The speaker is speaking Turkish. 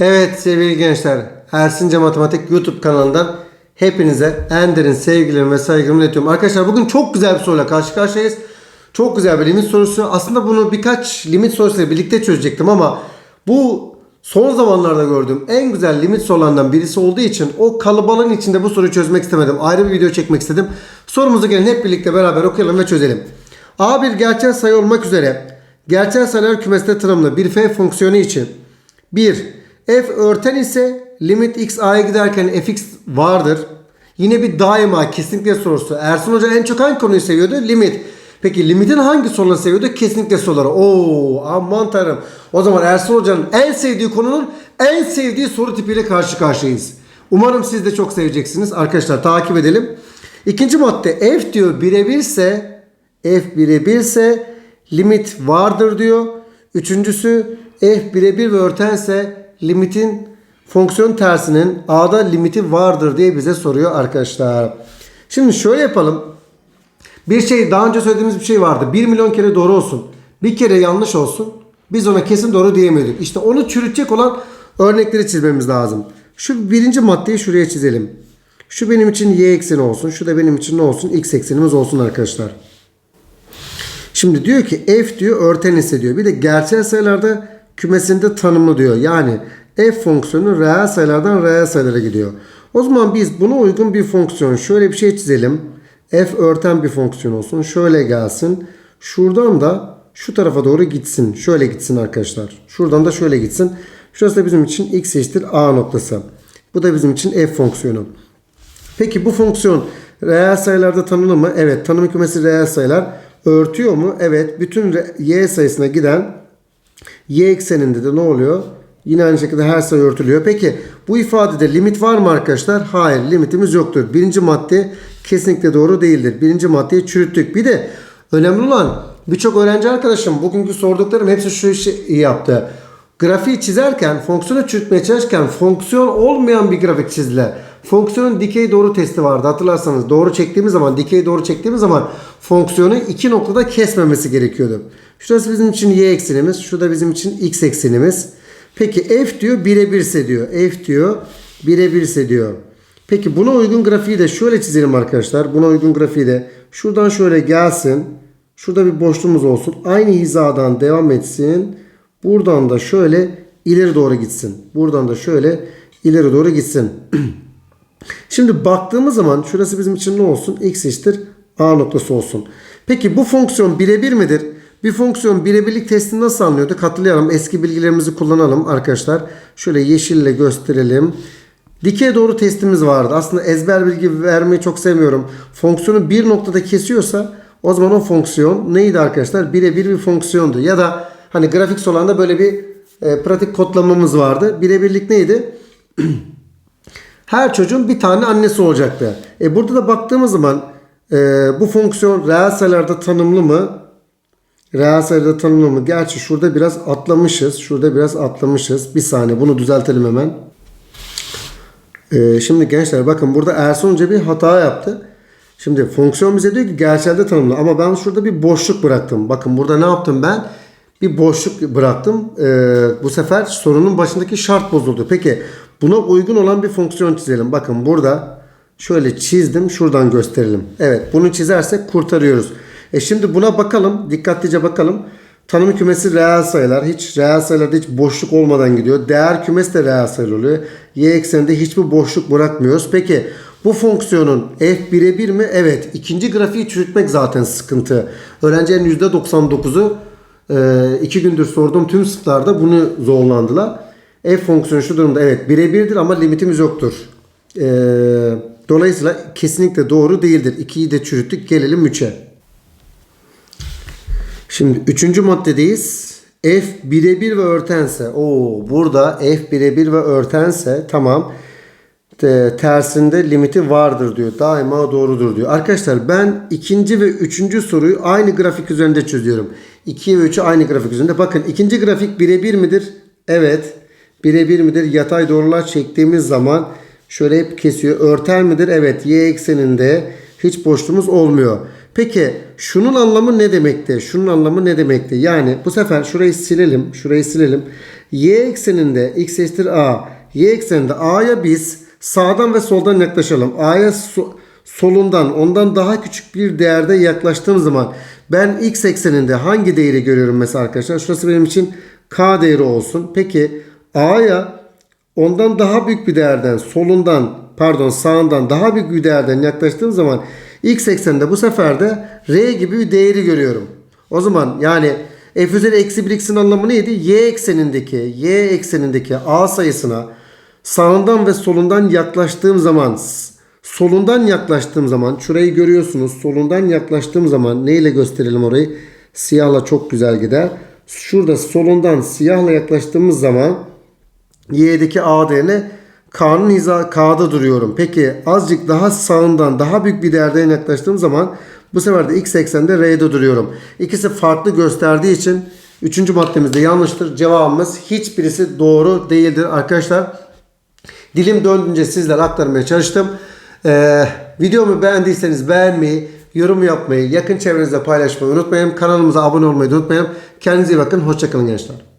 Evet sevgili gençler, Ersince Matematik YouTube kanalından hepinize en derin sevgilerimi ve saygımı iletiyorum. Arkadaşlar bugün çok güzel bir soruyla karşı karşıyayız. Çok güzel bir limit sorusu. Aslında bunu birkaç limit sorusuyla birlikte çözecektim ama bu son zamanlarda gördüğüm en güzel limit sorularından birisi olduğu için o kalıbalığın içinde bu soruyu çözmek istemedim. Ayrı bir video çekmek istedim. Sorumuzu gelin hep birlikte beraber okuyalım ve çözelim. A bir gerçel sayı olmak üzere gerçel sayılar kümesinde tanımlı bir f fonksiyonu için 1. F örten ise limit x a'ya giderken fx vardır. Yine bir daima kesinlikle sorusu. Ersun Hoca en çok hangi konuyu seviyordu? Limit. Peki limitin hangi soruları seviyordu? Kesinlikle soruları. Oo aman tanrım. O zaman Ersun Hoca'nın en sevdiği konunun en sevdiği soru tipiyle karşı karşıyayız. Umarım siz de çok seveceksiniz. Arkadaşlar takip edelim. İkinci madde f diyor birebirse f birebirse limit vardır diyor. Üçüncüsü f birebir ve örtense limitin fonksiyon tersinin a'da limiti vardır diye bize soruyor arkadaşlar. Şimdi şöyle yapalım. Bir şey daha önce söylediğimiz bir şey vardı. 1 milyon kere doğru olsun. Bir kere yanlış olsun. Biz ona kesin doğru diyemiyorduk. İşte onu çürütecek olan örnekleri çizmemiz lazım. Şu birinci maddeyi şuraya çizelim. Şu benim için y ekseni olsun. Şu da benim için ne olsun? x eksenimiz olsun arkadaşlar. Şimdi diyor ki f diyor örten ise diyor. Bir de gerçel sayılarda kümesinde tanımlı diyor. Yani f fonksiyonu reel sayılardan reel sayılara gidiyor. O zaman biz buna uygun bir fonksiyon şöyle bir şey çizelim. f örten bir fonksiyon olsun. Şöyle gelsin. Şuradan da şu tarafa doğru gitsin. Şöyle gitsin arkadaşlar. Şuradan da şöyle gitsin. Şurası da bizim için x eşittir a noktası. Bu da bizim için f fonksiyonu. Peki bu fonksiyon reel sayılarda tanımlı mı? Evet. Tanım kümesi reel sayılar. Örtüyor mu? Evet. Bütün y sayısına giden y ekseninde de ne oluyor? Yine aynı şekilde her sayı örtülüyor. Peki bu ifadede limit var mı arkadaşlar? Hayır. Limitimiz yoktur. Birinci madde kesinlikle doğru değildir. Birinci maddeyi çürüttük. Bir de önemli olan birçok öğrenci arkadaşım bugünkü sorduklarım hepsi şu işi yaptı. Grafiği çizerken, fonksiyonu çürütmeye çalışırken fonksiyon olmayan bir grafik çizdiler. Fonksiyonun dikey doğru testi vardı hatırlarsanız. Doğru çektiğimiz zaman, dikey doğru çektiğimiz zaman fonksiyonu iki noktada kesmemesi gerekiyordu. Şurası bizim için y eksenimiz, şurada bizim için x eksenimiz. Peki f diyor birebirse diyor. F diyor birebirse diyor. Peki buna uygun grafiği de şöyle çizelim arkadaşlar. Buna uygun grafiği de şuradan şöyle gelsin. Şurada bir boşluğumuz olsun. Aynı hizadan devam etsin. Buradan da şöyle ileri doğru gitsin. Buradan da şöyle ileri doğru gitsin. Şimdi baktığımız zaman şurası bizim için ne olsun? X eşittir A noktası olsun. Peki bu fonksiyon birebir midir? Bir fonksiyon birebirlik testini nasıl anlıyorduk? Hatırlayalım. Eski bilgilerimizi kullanalım arkadaşlar. Şöyle yeşille gösterelim. Dikey doğru testimiz vardı. Aslında ezber bilgi vermeyi çok sevmiyorum. Fonksiyonu bir noktada kesiyorsa o zaman o fonksiyon neydi arkadaşlar? Birebir bir fonksiyondu. Ya da hani grafik solanda böyle bir e, pratik kodlamamız vardı. Birebirlik neydi? Her çocuğun bir tane annesi olacaktı. E burada da baktığımız zaman e, bu fonksiyon reel sayılarda tanımlı mı? Reel sayılarda tanımlı mı? Gerçi şurada biraz atlamışız. Şurada biraz atlamışız. Bir saniye bunu düzeltelim hemen. E, şimdi gençler bakın burada Ersun Hoca bir hata yaptı. Şimdi fonksiyon bize diyor ki gerçelde tanımlı ama ben şurada bir boşluk bıraktım. Bakın burada ne yaptım ben? Bir boşluk bıraktım. Ee, bu sefer sorunun başındaki şart bozuldu. Peki buna uygun olan bir fonksiyon çizelim. Bakın burada şöyle çizdim. Şuradan gösterelim. Evet bunu çizersek kurtarıyoruz. E şimdi buna bakalım. Dikkatlice bakalım. Tanım kümesi reel sayılar. Hiç reel sayılarda hiç boşluk olmadan gidiyor. Değer kümesi de reel sayılar oluyor. Y ekseninde hiçbir boşluk bırakmıyoruz. Peki bu fonksiyonun f birebir mi? Evet. İkinci grafiği çürütmek zaten sıkıntı. Öğrencilerin %99'u e, iki gündür sorduğum tüm sınıflarda bunu zorlandılar. F fonksiyonu şu durumda evet birebirdir ama limitimiz yoktur. E, dolayısıyla kesinlikle doğru değildir. 2'yi de çürüttük. Gelelim 3'e. Şimdi üçüncü maddedeyiz. F birebir ve örtense. Oo, burada F birebir ve örtense tamam. Te- tersinde limiti vardır diyor. Daima doğrudur diyor. Arkadaşlar ben ikinci ve üçüncü soruyu aynı grafik üzerinde çözüyorum. 2 ve 3'ü aynı grafik üzerinde. Bakın ikinci grafik birebir midir? Evet. Birebir midir? Yatay doğrular çektiğimiz zaman şöyle hep kesiyor. Örter midir? Evet. Y ekseninde hiç boşluğumuz olmuyor. Peki şunun anlamı ne demekti? Şunun anlamı ne demekti? Yani bu sefer şurayı silelim. Şurayı silelim. Y ekseninde x eşittir a. Y ekseninde a'ya biz sağdan ve soldan yaklaşalım. A'ya so- solundan ondan daha küçük bir değerde yaklaştığım zaman ben x ekseninde hangi değeri görüyorum mesela arkadaşlar? Şurası benim için k değeri olsun. Peki a'ya ondan daha büyük bir değerden solundan pardon sağından daha büyük bir değerden yaklaştığım zaman x ekseninde bu sefer de r gibi bir değeri görüyorum. O zaman yani f üzeri eksi 1 x'in anlamı neydi? y eksenindeki y eksenindeki a sayısına sağından ve solundan yaklaştığım zaman solundan yaklaştığım zaman şurayı görüyorsunuz. Solundan yaklaştığım zaman neyle gösterelim orayı? Siyahla çok güzel gider. Şurada solundan siyahla yaklaştığımız zaman y'deki a değerine k'nın hiza k'da duruyorum. Peki azıcık daha sağından daha büyük bir değerden yaklaştığım zaman bu sefer de x eksende r'de duruyorum. İkisi farklı gösterdiği için üçüncü maddemizde yanlıştır. Cevabımız hiçbirisi doğru değildir arkadaşlar. Dilim döndüğünce sizlere aktarmaya çalıştım. Ee, videomu beğendiyseniz beğenmeyi, yorum yapmayı, yakın çevrenizde paylaşmayı unutmayın. Kanalımıza abone olmayı unutmayın. Kendinize iyi bakın. Hoşçakalın gençler.